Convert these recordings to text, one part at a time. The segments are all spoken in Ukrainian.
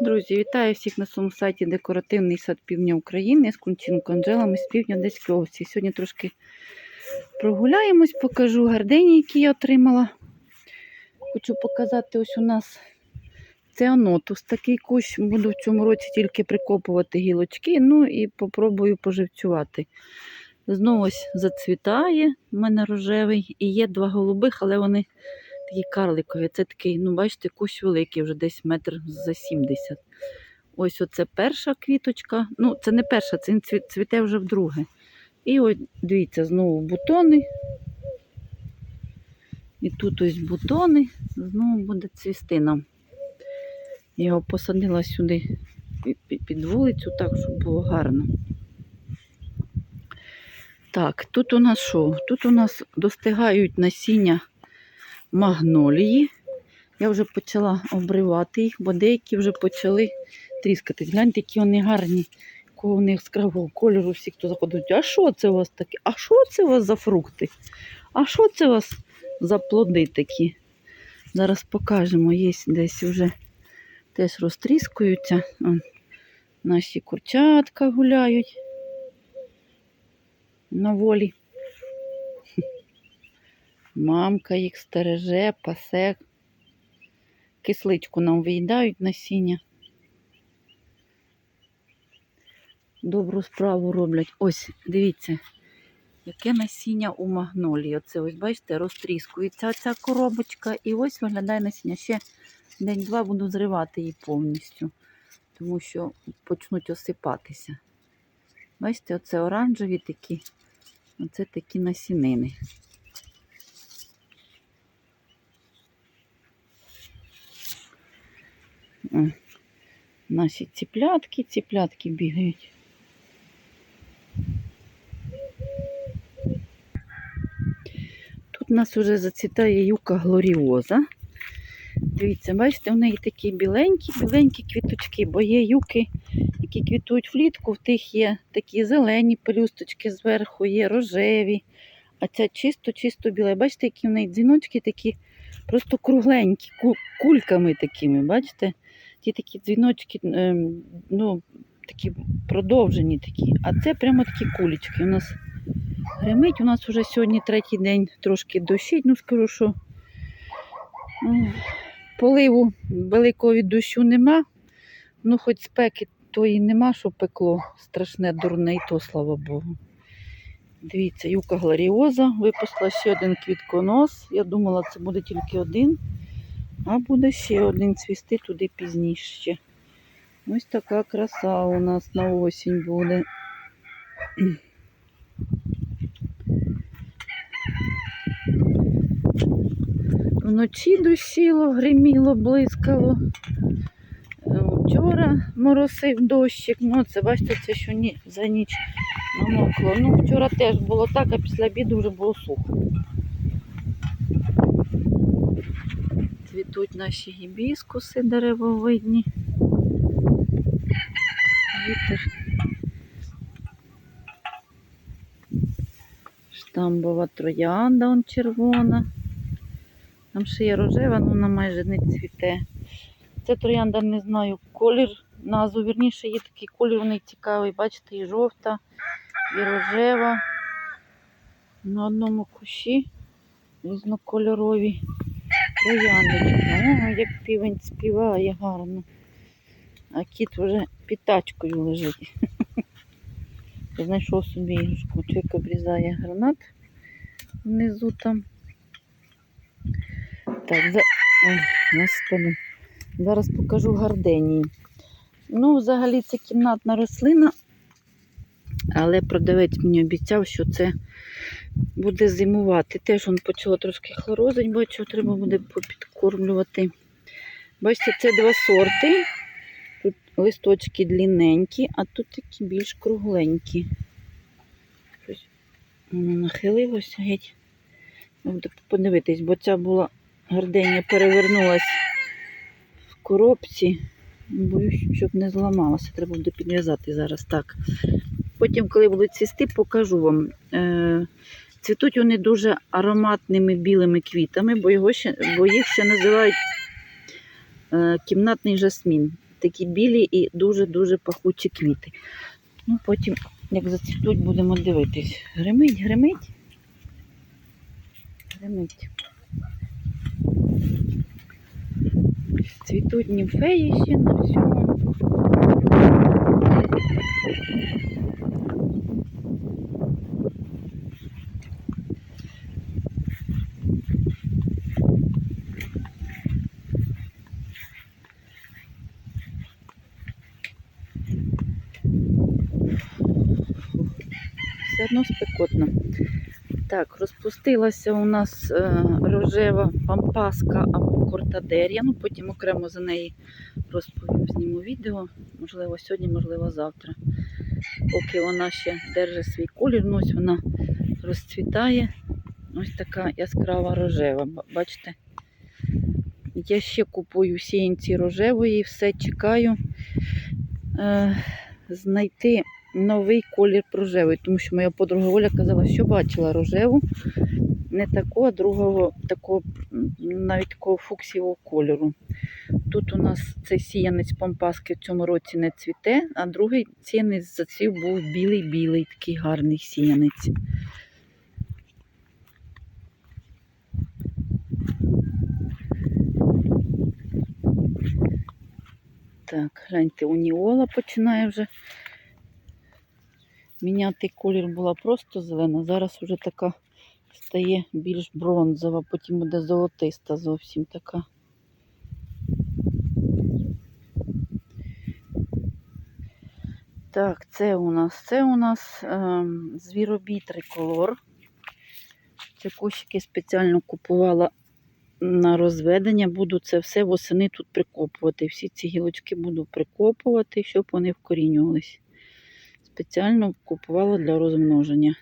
Друзі, вітаю всіх на своєму сайті Декоративний сад Півдня України з Кунчинко Анджелами з півдня Одеської області. Сьогодні трошки прогуляємось, покажу гардені, які я отримала. Хочу показати ось у нас ціанотус. Такий кущ буду в цьому році тільки прикопувати гілочки, ну і попробую поживцювати. Знову ось зацвітає, у мене рожевий, і є два голубих, але вони такі карликові. Це такий, ну, бачите, кущ великий, вже десь метр за 70. Ось оце перша квіточка. Ну, це не перша, це цвіте вже вдруге. І ось, дивіться, знову бутони. І тут ось бутони, знову буде цвісти нам. Я його посадила сюди пі- пі- під вулицю, так, щоб було гарно. Так, тут у нас що? Тут у нас достигають насіння магнолії. Я вже почала обривати їх, бо деякі вже почали тріскатись. Гляньте, які вони гарні, якого вони яскравого кольору, всі, хто заходить. А що це у вас таке? А що це у вас за фрукти? А що це у вас за плоди такі? Зараз покажемо, є десь вже теж розтріскуються. Он, наші курчатка гуляють на волі. Мамка їх стереже, пасе. Кисличку нам виїдають насіння. Добру справу роблять. Ось, дивіться, яке насіння у магнолії. Оце ось, бачите, розтріскується ця коробочка. І ось виглядає насіння. Ще день-два буду зривати її повністю, тому що почнуть осипатися. Бачите, оце оранжеві такі, оце такі насінини. Наші ціплятки, ціплятки бігають. Тут у нас вже зацвітає юка глоріоза. Дивіться, бачите, в неї такі біленькі, біленькі квіточки, бо є юки, які квітують влітку, в тих є такі зелені пелюсточки зверху, є рожеві, а ця чисто-чисто біла. Бачите, які в неї дзвіночки такі просто кругленькі, кульками такими, бачите? Ті такі дзвіночки, ем, ну, такі продовжені такі. А це прямо такі кулечки. У нас гримить, у нас вже сьогодні третій день трошки дощить, ну скажу, що поливу великого від дощу нема. Ну, хоч спеки тої нема, що пекло страшне, дурне, і то, слава Богу. Дивіться, юка гларіоза випустила ще один квітконос. Я думала, це буде тільки один. А буде ще один цвісти туди пізніше. Ось така краса у нас на осінь буде. Вночі дощило, гриміло, блискало. Вчора моросив дощик. Ну, це бачите, це що ні, за ніч намокло. Ну, вчора теж було так, а після обіду вже було сухо. Цвітуть наші гібіскуси деревовидні. Вітер. Штамбова троянда он червона. Там ще є рожева, але вона майже не цвіте. Це троянда, не знаю, колір, назву, вірніше, є такий колір, вони цікавий. Бачите, і жовта, і рожева. На одному кущі різнокольорові трояндочки. О, як півень співає гарно. А кіт вже під тачкою лежить. Знайшов собі іграшку. Чоловік обрізає гранат внизу там. Так, за... Ой, господи. Зараз покажу гарденії. Ну, взагалі це кімнатна рослина, але продавець мені обіцяв, що це буде зимувати. Теж він почало трошки хлорозить, бачу, треба буде попідкормлювати. Бачите, це два сорти. Тут листочки длинненькі, а тут такі більш кругленькі. Воно нахилилося геть. Треба подивитись, бо ця була гарденія перевернулась в коробці. Боюсь, щоб не зламалася. Треба буде підв'язати зараз так. Потім, коли будуть цвісти, покажу вам. Цвітуть вони дуже ароматними білими квітами, бо, його ще, бо їх ще називають е, кімнатний жасмін. такі білі і дуже-дуже пахучі квіти. Ну, потім, як зацвітуть, будемо дивитись. Гримить, гримить. Гримить. Цвітуть німфеї ще на всьому. Все одно спекотно. Так, розпустилася у нас е, рожева пампаска або кортадерія. Ну, потім окремо за неї розповім, зніму відео. Можливо, сьогодні, можливо, завтра. Поки вона ще держить свій колір, ну, ось вона розцвітає. Ось така яскрава рожева. Бачите? Я ще купую сіянці рожевої, все чекаю е, знайти новий колір рожевий, тому що моя подруга Оля казала, що бачила рожеву, не таку, а другого, такого, навіть такого фуксівого кольору. Тут у нас цей сіянець пампаски в цьому році не цвіте, а другий сіянець зацвів був білий-білий, такий гарний сіянець. Так, гляньте, уніола починає вже міняти колір була просто зелена, зараз вже така стає більш бронзова, потім буде золотиста зовсім така. Так, це у нас, це у нас ем, звіробій триколор. Це кущики спеціально купувала на розведення. Буду це все восени тут прикопувати. Всі ці гілочки буду прикопувати, щоб вони вкорінювались спеціально купувала для розмноження.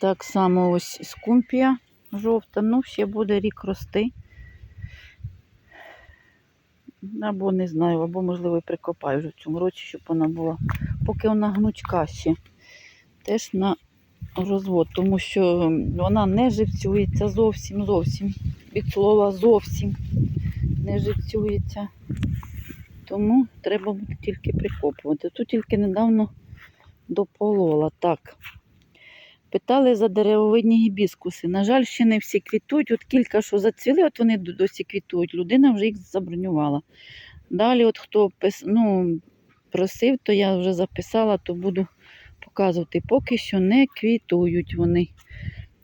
Так само ось скумпія жовта, ну ще буде рік рости. Або не знаю, або, можливо, і прикопаю вже в цьому році, щоб вона була. Поки вона гнучка ще. Теж на розвод, тому що вона не живцюється зовсім зовсім. Від слова зовсім не живцюється. Тому треба буде тільки прикопувати. Тут тільки недавно дополола. Так. Питали за деревовидні гібіскуси. На жаль, ще не всі квітують. От кілька, що зацвіли, от вони досі квітують. Людина вже їх забронювала. Далі, от хто пис... ну, просив, то я вже записала, то буду показувати. Поки що не квітують вони.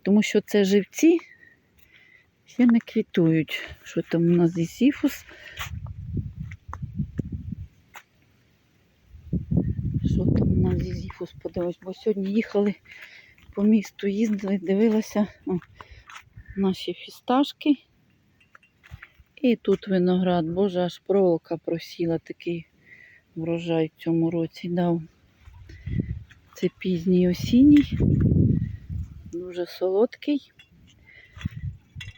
Тому що це живці, ще не квітують. Що там у нас зісіфус? Що там у нас зізіфус? Подивись, бо сьогодні їхали по місту, їздили, дивилася о, наші фісташки. І тут виноград, боже, аж проволока просіла, такий врожай в цьому році дав. Це пізній осінній, дуже солодкий.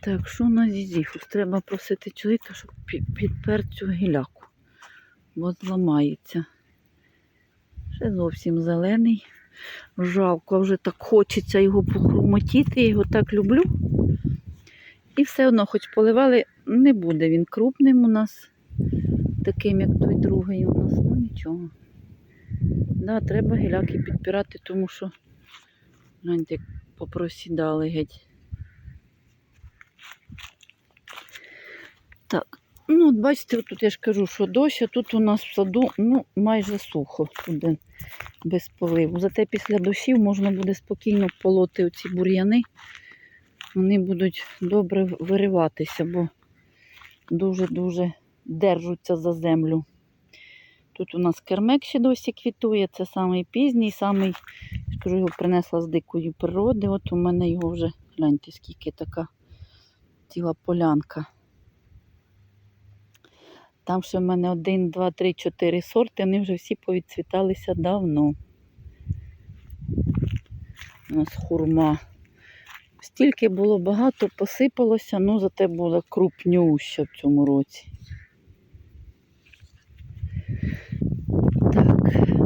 Так, що на зізіфус? Треба просити чоловіка, щоб підпер цю гіляку, бо зламається. Ще зовсім зелений. Жалко, вже так хочеться його похрумотіти, я його так люблю. І все одно, хоч поливали, не буде він крупним у нас, таким, як той другий у нас, ну нічого. Да, треба гіляки підпирати, тому що гляньте, попросідали геть. Так, ну от бачите, тут я ж кажу, що дощ, а тут у нас в саду ну, майже сухо, тут де без поливу. Зате після дощів можна буде спокійно полоти оці бур'яни. Вони будуть добре вириватися, бо дуже-дуже держуться за землю. Тут у нас кермек ще досі квітує, це самий пізній, самий, я ж кажу, його принесла з дикої природи. От у мене його вже, гляньте, скільки така ціла полянка. Там ще в мене один, два, три, чотири сорти, вони вже всі повідцвіталися давно. У нас хурма. Стільки було багато, посипалося, ну зате була крупнюща в цьому році. Так.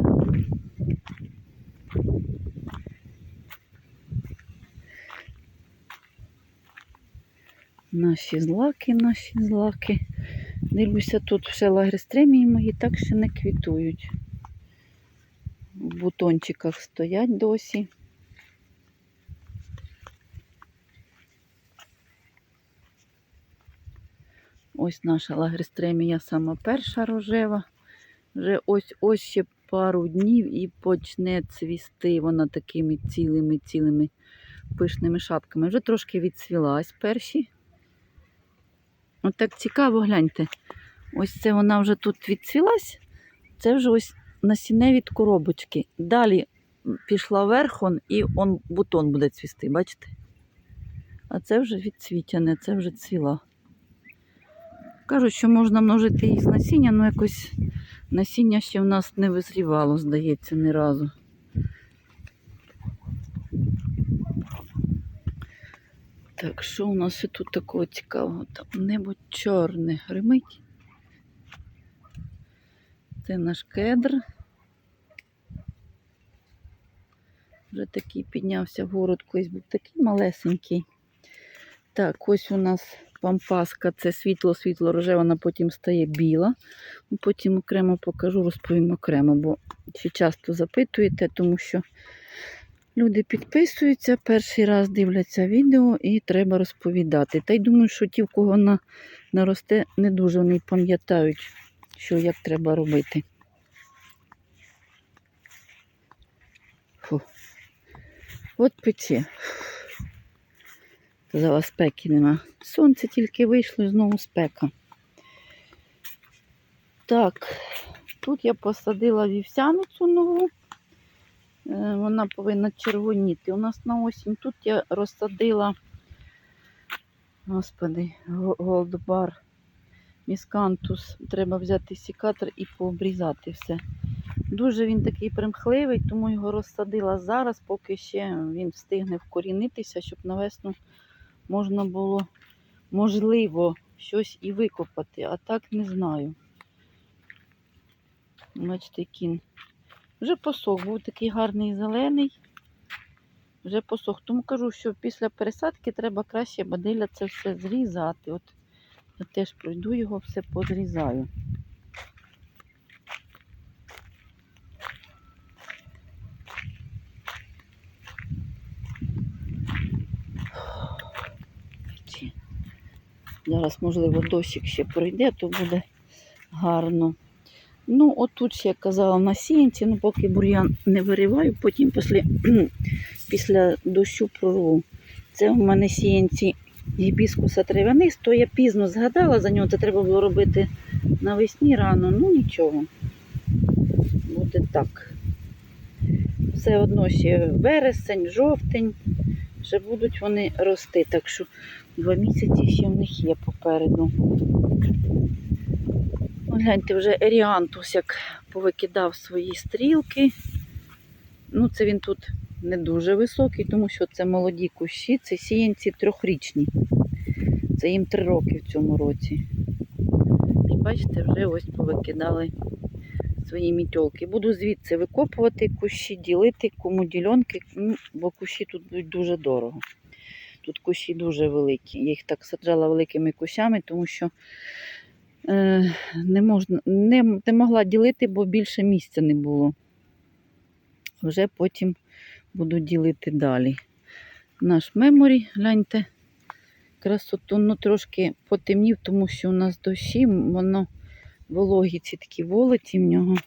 Наші злаки, наші злаки. Дивлюся, тут ще лагерстремії мої так ще не квітують. В бутончиках стоять досі. Ось наша лагерстремія сама перша рожева. Вже ось ось ще пару днів і почне цвісти вона такими цілими-цілими пишними шапками. Вже трошки відцвілась перші. От так цікаво, гляньте. Ось це вона вже тут відцвілась. Це вже ось насінне від коробочки. Далі пішла вверх он, і он бутон буде цвісти, бачите? А це вже відцвітяне, це вже цвіла. Кажуть, що можна множити її з насіння, але якось насіння ще в нас не визрівало, здається, ні разу. Так, що у нас тут такого цікавого? Там небо чорне гримить. Це наш кедр. Вже такий піднявся вгору, колись був такий малесенький. Так, ось у нас пампаска, це світло-світло рожева, вона потім стає біла. Потім окремо покажу, розповім окремо, бо ще часто запитуєте, тому що люди підписуються, перший раз дивляться відео і треба розповідати. Та й думаю, що ті, в кого вона наросте, не дуже вони пам'ятають, що як треба робити. Фу. От пече. Казала, спеки нема. Сонце тільки вийшло і знову спека. Так, тут я посадила вівсяницю нову. Е, Вона повинна червоніти. У нас на осінь тут я розсадила, господи, голдбар, міскантус. Треба взяти сікатор і пообрізати все. Дуже він такий примхливий, тому його розсадила зараз, поки ще він встигне вкорінитися, щоб на весну можна було, можливо, щось і викопати, а так не знаю. Бачите, кін. Вже посох, був такий гарний зелений. Вже посох. Тому кажу, що після пересадки треба краще бадиля це все зрізати. От я теж пройду його, все позрізаю. Зараз, можливо, дощик ще пройде, то буде гарно. Ну, отут ще я казала на сіянці, ну поки бур'ян не вириваю, потім після, після дощу прорву. Це у мене сіянці гібіскуса трав'янист, то я пізно згадала за нього, це треба було робити навесні рано, ну нічого. Буде так. Все одно ще вересень, жовтень, ще будуть вони рости, так що два місяці ще в них є попереду. Гляньте, вже Еріантус як повикидав свої стрілки. Ну, це він тут не дуже високий, тому що це молоді кущі, це сіянці трьохрічні. Це їм три роки в цьому році. Бачите, вже ось повикидали свої мітьолки. Буду звідси викопувати кущі, ділити кому дільонки, ну, бо кущі тут будуть дуже дорого. Тут кущі дуже великі. Я їх так саджала великими кущами, тому що не, можна, не, не могла ділити, бо більше місця не було. Вже потім буду ділити далі. Наш меморі, гляньте, красоту, ну трошки потемнів, тому що у нас дощі, воно вологі ці такі волоті в нього.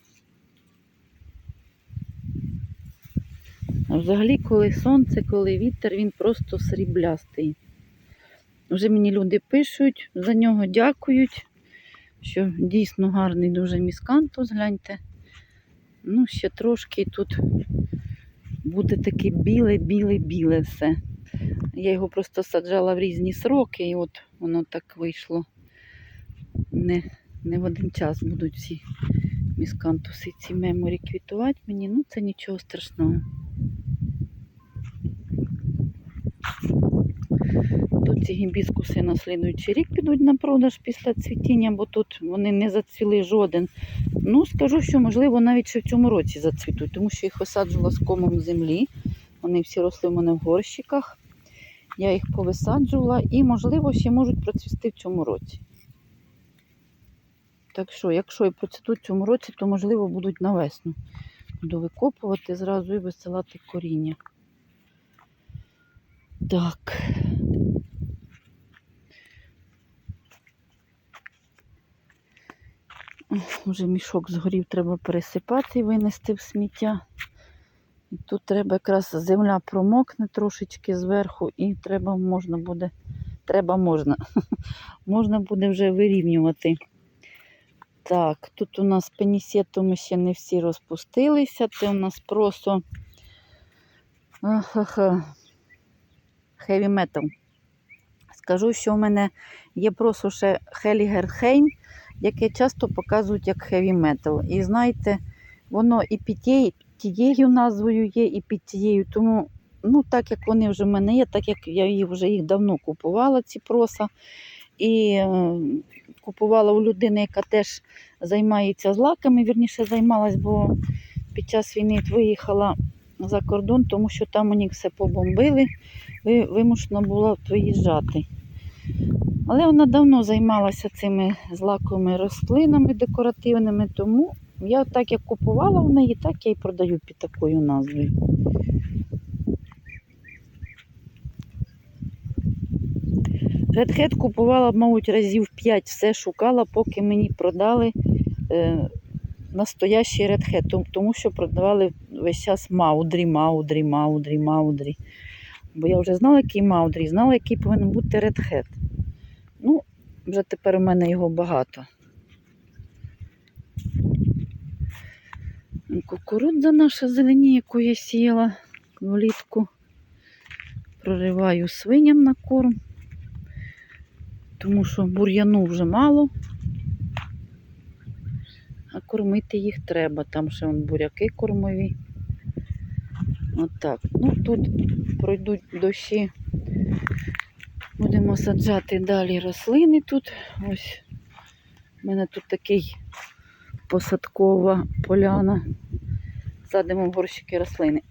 А взагалі, коли сонце, коли вітер, він просто сріблястий. Вже мені люди пишуть, за нього дякують, що дійсно гарний дуже міскантус, гляньте. Ну, ще трошки тут буде таке біле-біле-біле все. Я його просто саджала в різні сроки, і от воно так вийшло. Не, не в один час будуть всі міскантуси, ці меморі квітувати мені, ну це нічого страшного. Тут ці гібіскуси на слідуючий рік підуть на продаж після цвітіння, бо тут вони не зацвіли жоден. Ну, скажу, що можливо навіть ще в цьому році зацвітуть, тому що їх осаджувала з комом землі. Вони всі росли в мене в горщиках. Я їх повисаджувала і, можливо, ще можуть процвісти в цьому році. Так що, якщо і процвітуть в цьому році, то, можливо, будуть на весну. Буду викопувати зразу і висилати коріння. Так. Вже мішок згорів, треба пересипати і винести в сміття. І тут треба якраз земля промокне трошечки зверху, і треба можна буде, треба можна, можна буде вже вирівнювати. Так, тут у нас пенісетуми ще не всі розпустилися. Це у нас просто хеві метал. Скажу, що в мене є просто ще Хелігерхейм, яке часто показують як хеві метал. І знаєте, воно і під тією, назвою є, і під тією. Тому, ну, так як вони вже в мене є, так як я їх вже їх давно купувала, ці проса. І е, купувала у людини, яка теж займається злаками, вірніше займалась, бо під час війни виїхала за кордон, тому що там у них все побомбили, ви- вимушена була виїжджати. Але вона давно займалася цими злаковими рослинами декоративними, тому я так як купувала у неї, так я і продаю під такою назвою. Редхед купувала, мабуть, разів 5, все шукала, поки мені продали е, настоящий редхед, тому, що продавали весь час маудрі, маудрі, маудрі, маудрі. Бо я вже знала, який маудрі, знала, який повинен бути редхед. Вже тепер у мене його багато. Кукурудза наша зелені, яку я сіяла влітку. Прориваю свиням на корм тому що бур'яну вже мало, а кормити їх треба. Там ще вон буряки кормові. Отак. Ну тут пройдуть дощі. Будемо саджати далі рослини тут. Ось у мене тут такий посадкова поляна. Садимо горщики рослини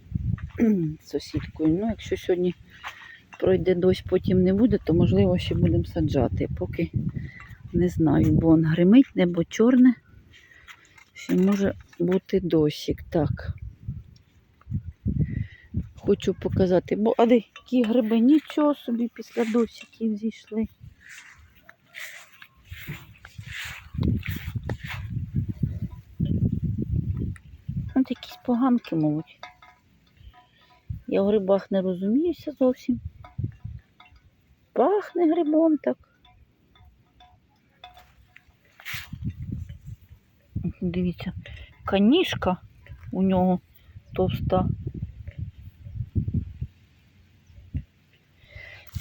з сусідкою. Ну, якщо сьогодні пройде дощ, потім не буде, то можливо ще будемо саджати. Поки не знаю, бо он гримить, небо чорне. Ще може бути дощик. Так. Хочу показати, бо а де які гриби, нічого собі після дощиків зійшли. От якісь поганки, мабуть. Я в грибах не розуміюся зовсім. Пахне грибом так. Дивіться, канішка у нього товста.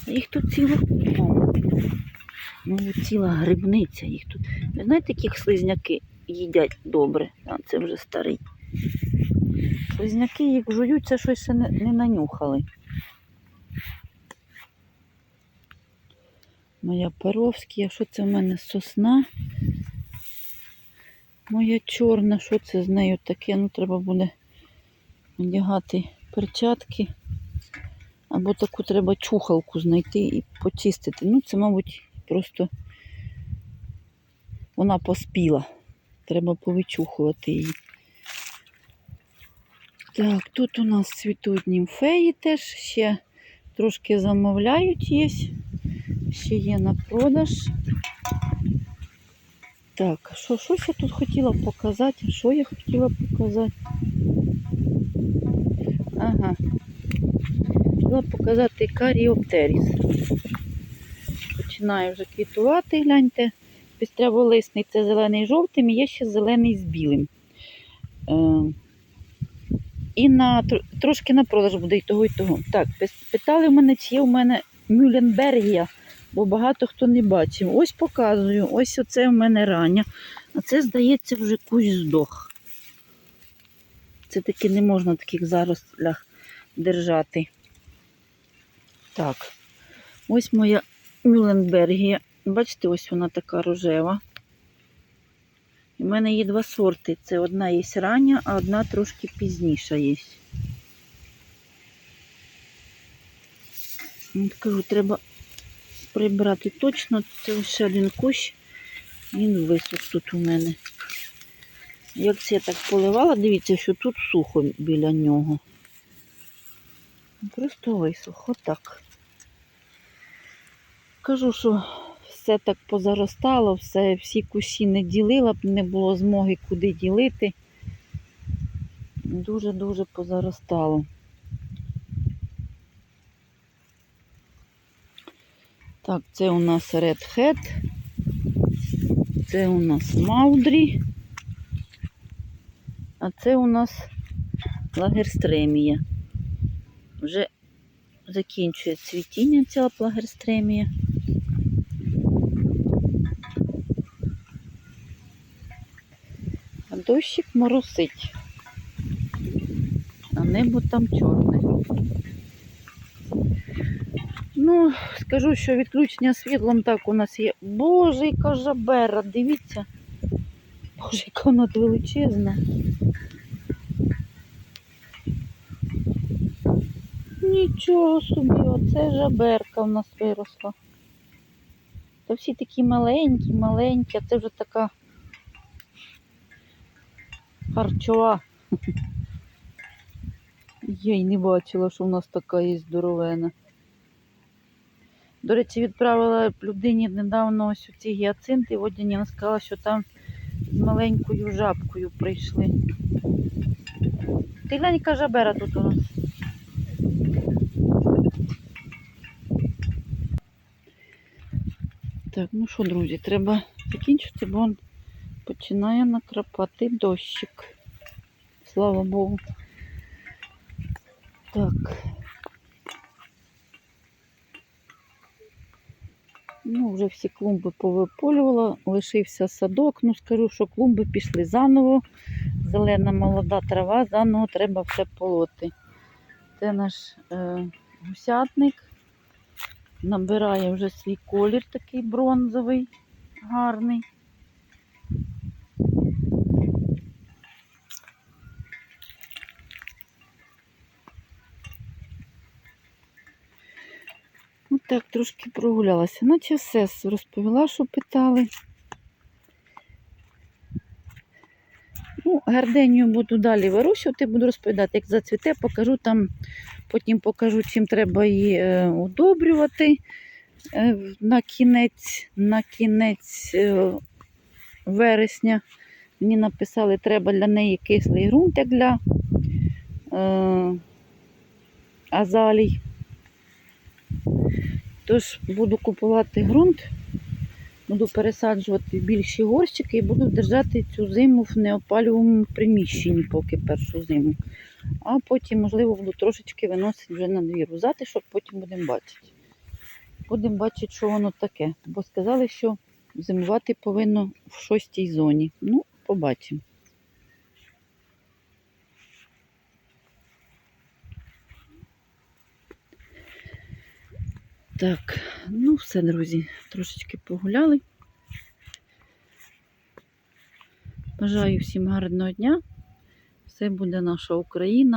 Їх тут ціла, ну, ціла грибниця їх тут. Ви знаєте, яких слизняки їдять добре? А це вже старий. Слизняки їх жують, це щось ще не, не нанюхали. Моя Перовська, що це в мене сосна? Моя чорна, що це з нею таке? Ну, треба буде одягати перчатки. Або таку треба чухалку знайти і почистити. Ну, це, мабуть, просто вона поспіла. Треба повичухувати її. Так, тут у нас цвітуть німфеї теж ще трошки замовляють є. Ще є на продаж. Так, що, щось я тут хотіла показати? Що я хотіла показати? Ага. Хотіла показати каріоптеріс. Починає вже квітувати, гляньте. Пістряволисний це зелений з жовтим і є ще зелений з білим. Е, і на, трошки на продаж буде і того, і того. Так, питали в мене, чи є у мене Мюлленбергія, бо багато хто не бачив. Ось показую, ось оце в мене рання. А це, здається, вже кусь здох. Це таки не можна таких зарослях держати. Так, ось моя Мюлленбергія. Бачите, ось вона така рожева. У мене є два сорти. Це одна є рання, а одна трошки пізніша є. Кажу, треба прибрати точно. Це ще один кущ. Він висох тут у мене. Як це я так поливала, дивіться, що тут сухо біля нього. Просто висох, отак. Кажу, що все так позаростало, все, всі кущі не ділила не було змоги куди ділити. Дуже-дуже позаростало. Так, це у нас Red Hat. Це у нас Маудрі. А це у нас лагерстремія. Вже закінчує цвітіння ця плагерстремія. Дощик моросить. А небо там чорне. Ну, скажу, що відключення світлом так у нас є. Боже, яка жабера, дивіться. Боже, яка вона величезна. Нічого собі, оце жаберка в нас виросла. Та всі такі маленькі, маленькі, а це вже така харчова. Я й не бачила, що в нас така є здоровена. До речі, відправила людині недавно ось ці гіацинти водяні. Вона сказала, що там з маленькою жабкою прийшли. Ти глянь, жабера тут у нас. Так, ну що, друзі, треба закінчити, бо починає накрапати дощик. Слава Богу. Так. Ну, вже всі клумби повиполювала, лишився садок. Ну, скажу, що клумби пішли заново. Зелена молода трава, заново треба все полоти. Це наш е, гусятник. Набирає вже свій колір такий бронзовий, гарний. Так, трошки прогулялася. Наче все розповіла, що питали. Ну, гарденію буду далі вирощувати, буду розповідати, як зацвіте, покажу там, потім покажу, чим треба її е, удобрювати. Е, на кінець, на кінець е, вересня мені написали, треба для неї кислий ґрунт, як для е, азалій. Тож буду купувати ґрунт, буду пересаджувати більші горщики і буду держати цю зиму в неопалюваному приміщенні, поки першу зиму. А потім, можливо, буду трошечки виносити вже на двір затишок, потім будемо бачити. Будемо бачити, що воно таке. Бо сказали, що зимувати повинно в шостій зоні. Ну, побачимо. Так, ну все, друзі, трошечки погуляли. Бажаю всім гарного дня. Все буде наша Україна,